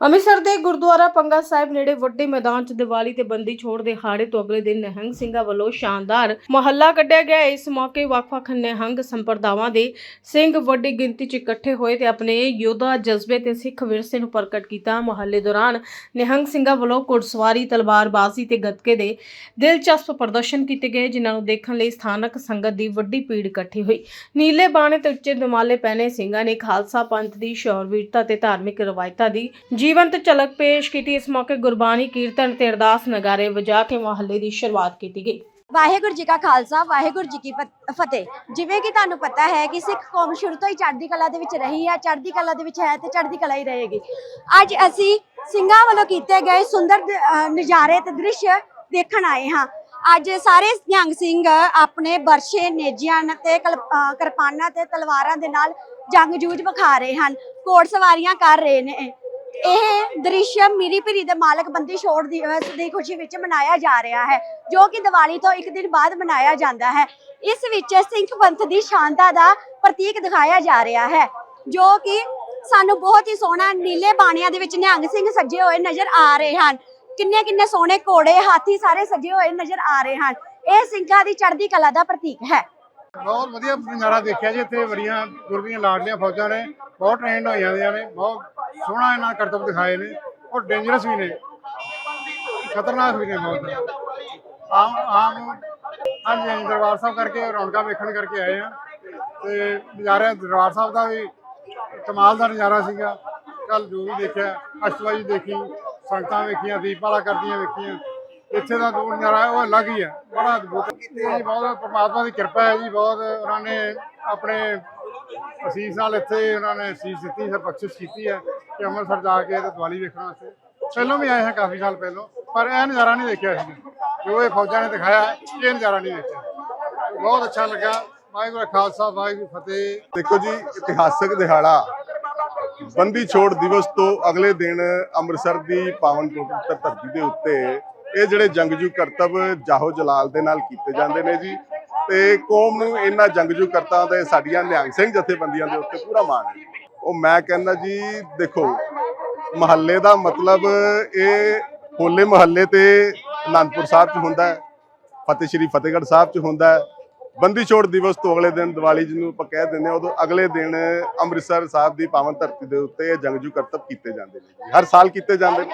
ਅੰਮ੍ਰਿਤਸਰ ਦੇ ਗੁਰਦੁਆਰਾ ਪੰਗਾ ਸਾਹਿਬ ਨੇੜੇ ਵੱਡੇ ਮੈਦਾਨ 'ਚ ਦੀਵਾਲੀ ਤੇ ਬੰਦੀ ਛੋੜ ਦੇ ਹਾੜੇ ਤੋਂ ਅਗਲੇ ਦਿਨ ਨਿਹੰਗ ਸਿੰਘਾਂ ਵੱਲੋਂ ਸ਼ਾਨਦਾਰ ਮਹੱਲਾ ਕੱਢਿਆ ਗਿਆ। ਇਸ ਮੌਕੇ ਵੱਖ-ਵੱਖ ਨਿਹੰਗ ਸੰਪਰਦਾਵਾਂ ਦੇ ਸਿੰਘ ਵੱਡੀ ਗਿਣਤੀ 'ਚ ਇਕੱਠੇ ਹੋਏ ਤੇ ਆਪਣੇ ਯੋਧਾ ਜਜ਼ਬੇ ਤੇ ਸਿੱਖ ਵਿਰਸੇ ਨੂੰ ਪ੍ਰਗਟ ਕੀਤਾ। ਮਹੱਲੇ ਦੌਰਾਨ ਨਿਹੰਗ ਸਿੰਘਾਂ ਵੱਲੋਂ ਘੁੜਸਵਾਰੀ, ਤਲਵਾਰਬਾਜ਼ੀ ਤੇ ਗੱਤਕੇ ਦੇ ਦਿਲਚਸਪ ਪ੍ਰਦਰਸ਼ਨ ਕੀਤੇ ਗਏ, ਜਿਨ੍ਹਾਂ ਨੂੰ ਦੇਖਣ ਲਈ ਸਥਾਨਕ ਸੰਗਤ ਦੀ ਵੱਡੀ ਭੀੜ ਇਕੱਠੀ ਹੋਈ। ਨੀਲੇ ਬਾਣੇ ਤੇ ਉੱਚੇ ਦਮਾਲੇ ਪਹਿਨੇ ਸਿੰਘਾਂ ਨੇ ਖਾਲਸਾ ਪੰਥ ਦੀ ਸ਼ੌਰਵੀਰਤਾ ਤੇ ਧਾਰਮਿਕ ਰਵਾਇਤਾਂ ਦੀ ਜੀ ਜੀਵੰਤ ਝਲਕ ਪੇਸ਼ ਕੀਤੀ ਇਸ ਮੌਕੇ ਗੁਰਬਾਣੀ ਕੀਰਤਨ ਤੇ ਅਰਦਾਸ ਨਗਾਰੇ ਵਜਾ ਕੇ ਮਹੱਲੇ ਦੀ ਸ਼ੁਰੂਆਤ ਕੀਤੀ ਗਈ। ਵਾਹਿਗੁਰੂ ਜੀ ਕਾ ਖਾਲਸਾ, ਵਾਹਿਗੁਰੂ ਜੀ ਕੀ ਫਤਿਹ। ਜਿਵੇਂ ਕਿ ਤੁਹਾਨੂੰ ਪਤਾ ਹੈ ਕਿ ਸਿੱਖ ਕੌਮ ਸ਼ੁਰੂ ਤੋਂ ਹੀ ਚੜ੍ਹਦੀ ਕਲਾ ਦੇ ਵਿੱਚ ਰਹੀ ਹੈ, ਚੜ੍ਹਦੀ ਕਲਾ ਦੇ ਵਿੱਚ ਹੈ ਤੇ ਚੜ੍ਹਦੀ ਕਲਾ ਹੀ ਰਹੇਗੀ। ਅੱਜ ਅਸੀਂ ਸਿੰਘਾਂ ਵੱਲੋਂ ਕੀਤੇ ਗਏ ਸੁੰਦਰ ਨਜ਼ਾਰੇ ਤੇ ਦ੍ਰਿਸ਼ ਦੇਖਣ ਆਏ ਹਾਂ। ਅੱਜ ਸਾਰੇ ਨਿਹੰਗ ਸਿੰਘ ਆਪਣੇ ਬਰਸ਼ੇ, ਨੇਜਿਆਂ ਤੇ ਕਿਰਪਾਨਾਂ ਤੇ ਤਲਵਾਰਾਂ ਦੇ ਨਾਲ ਜੰਗ ਜੂਝ ਵਿਖਾ ਰਹੇ ਹਨ। ਘੋੜ ਸਵਾਰੀਆਂ ਕਰ ਰਹੇ ਨੇ। ਇਹ ਦ੍ਰਿਸ਼ ਮੀਰੀ ਪੀਰੀ ਦੇ ਮਾਲਕ ਬੰਦੀ ਛੋੜ ਦਿਵਸ ਦੀ ਖੁਸ਼ੀ ਵਿੱਚ ਮਨਾਇਆ ਜਾ ਰਿਹਾ ਹੈ, ਜੋ ਕਿ ਦੀਵਾਲੀ ਤੋਂ ਇੱਕ ਦਿਨ ਬਾਅਦ ਮਨਾਇਆ ਜਾਂਦਾ ਹੈ। ਇਸ ਵਿੱਚ ਸਿੱਖ ਪੰਥ ਦੀ ਸ਼ਾਨਤਾ ਦਾ ਪ੍ਰਤੀਕ ਦਿਖਾਇਆ ਜਾ ਰਿਹਾ ਹੈ, ਜੋ ਕਿ ਸਾਨੂੰ ਬਹੁਤ ਹੀ ਸੋਹਣਾ ਨੀਲੇ ਬਾਣੀਆਂ ਦੇ ਵਿੱਚ ਨਿਹੰਗ ਸਿੰਘ ਸੱਜੇ ਹੋਏ ਨਜ਼ਰ ਆ ਰਹੇ ਹਨ। ਕਿੰਨੇ ਕਿੰਨੇ ਸੋਹਣੇ ਘੋੜੇ, ਹਾਥੀ ਸਾਰੇ ਸਜੇ ਹੋਏ ਨਜ਼ਰ ਆ ਰਹੇ ਹਨ। ਇਹ ਸਿੰਘਾਂ ਦੀ ਚੜ੍ਹਦੀ ਕਲਾ ਦਾ ਪ੍ਰਤੀਕ ਹੈ। ਬਹੁਤ ਵਧੀਆ ਨਜ਼ਾਰਾ ਦੇਖਿਆ ਜੀ, ਇੱਥੇ ਬੜੀਆਂ ਗੁਰਦੀਆਂ ਲਾਡਲੀਆਂ ਫੌਜਾਂ ਨੇ, ਬਹੁਤ ਟ੍ਰੇਨਡ ਹੋਈਆਂ ਦੀਆਂ ਨੇ, ਬਹੁਤ ਸੋਹਣਾ ਇਹਨਾਂ ਕਰਤੱਵ ਦਿਖਾਏ ਨੇ ਔਰ ਡੇਂਜਰਸ ਵੀ ਨੇ। ਖਤਰਨਾਕ ਵੀ ਨੇ ਬਹੁਤ। ਆਮ ਆਮ ਹਾਂਜੀ ਹਾਂਜੀ, ਦਰਬਾਰ ਸਾਹਿਬ ਕਰਕੇ ਰੌਣਕਾਂ ਵੇਖਣ ਕਰਕੇ ਆਏ ਆ। ਤੇ ਨਜ਼ਾਰਾ ਦਰਬਾਰ ਸਾਹਿਬ ਦਾ ਵੀ ਕਮਾਲ ਦਾ ਨਜ਼ਾਰਾ ਸੀਗਾ। ਕੱਲ ਜੋ ਵੀ ਦੇਖਿਆ ਅਸ਼ਟਵਾਜੀ ਦੇਖੀ ਸੰਗਤਾਂ ਵੇਖੀਆਂ ਦੀਪਮਾਲਾ ਕਰਦੀਆਂ ਵੇਖੀਆਂ। ਇੱਥੇ ਦਾ ਜੋ ਨਜ਼ਾਰਾ ਉਹ ਅਲੱਗ ਹੀ ਹੈ ਬੜਾ ਅਦਭੁਤ। ਇਹ ਬਹੁਤ ਪਰਮਾਤਮਾ ਦੀ ਕਿਰਪਾ ਹੈ ਜੀ ਬਹੁਤ ਉਹਨਾਂ ਨੇ ਆਪਣੇ ਅਸੀਸ ਨਾਲ ਇੱਥੇ ਉਹਨਾਂ ਨੇ ਅਸੀਸ ਦਿੱਤੀ ਹੈ ਬਖਸ਼ਿਸ਼ ਕੀਤੀ ਹੈ ਕਿ ਅੰਮ੍ਰਿਤਸਰ ਜਾ ਕੇ ਤੇ ਦੀਵਾਲੀ ਵੇਖਣ ਵਾਸਤੇ। ਪਹਿਲਾਂ ਵੀ ਆਏ ਹਾਂ ਕਾਫੀ ਸਾਲ ਪਹਿਲਾਂ, ਪਰ ਇਹ ਨਜ਼ਾਰਾ ਨਹੀਂ ਦੇਖਿਆ ਸੀ। ਜੋ ਇਹ ਫੌਜਾਂ ਨੇ ਦਿਖਾਇਆ, ਇਹ ਨਜ਼ਾਰਾ ਨਹੀਂ ਦੇਖਿਆ ਬਹੁਤ ਅੱਛਾ ਲੱਗਾ। ਵਾਹਿਗੁਰੂ ਖਾਲਸਾ, ਵਾਹਿਗੁਰੂ ਫਤਿਹ। ਦੇਖੋ ਜੀ, ਇਤਿਹਾਸਕ ਦਿਹਾੜਾ। ਬੰਦੀ ਛੋੜ ਦਿਵਸ ਤੋਂ ਅਗਲੇ ਦਿਨ ਅੰਮ੍ਰਿਤਸਰ ਦੀ ਪਾਵਨ ਪਵਿੱਤਰ ਧਰਤੀ ਦੇ ਉੱਤੇ ਇਹ ਜਿਹੜੇ ਜੰਗਜੂ ਕਰਤੱਵ ਜਾਹੋ ਜਲਾਲ ਦੇ ਨਾਲ ਕੀਤੇ ਜਾਂਦੇ ਨੇ ਜੀ। ਤੇ ਕੌਮ ਨੂੰ ਇਹਨਾਂ ਜੰਗਜੂ ਕਰਤਾਂ ਦੇ ਸਾਡੀਆਂ ਨਿਹੰਗ ਸਿੰਘ ਜਥੇਬੰਦੀਆਂ ਦੇ ਉੱਤੇ ਪੂਰਾ ਮਾਣ ਹੈ। ਉਹ ਮੈਂ ਕਹਿੰਦਾ ਜੀ, ਦੇਖੋ, ਮਹੱਲੇ ਦਾ ਮਤਲਬ ਇਹ ਹੋਲੇ ਮਹੱਲੇ ਤੇ ਅਨੰਦਪੁਰ ਸਾਹਿਬ 'ਚ ਹੁੰਦਾ ਹੈ, ਫਤਿਹ ਸ਼੍ਰੀ ਫਤਿਹਗੜ੍ਹ ਸਾਹਿਬ 'ਚ ਹੁੰਦਾ ਹੈ। ਬੰਦੀ ਛੋੜ ਦਿਵਸ ਤੋਂ ਅਗਲੇ ਦਿਨ ਦੀਵਾਲੀ ਜਿਹਨੂੰ ਆਪਾਂ ਕਹਿ ਦਿੰਦੇ ਹਾਂ, ਉਦੋਂ ਅਗਲੇ ਦਿਨ ਅੰਮ੍ਰਿਤਸਰ ਸਾਹਿਬ ਦੀ ਪਾਵਨ ਧਰਤੀ ਦੇ ਉੱਤੇ ਇਹ ਜੰਗਜੂ ਕਰਤੱਵ ਕੀਤੇ ਜਾਂਦੇ ਨੇ ਹਰ ਸਾਲ ਕੀਤੇ ਜਾਂਦੇ ਨੇ।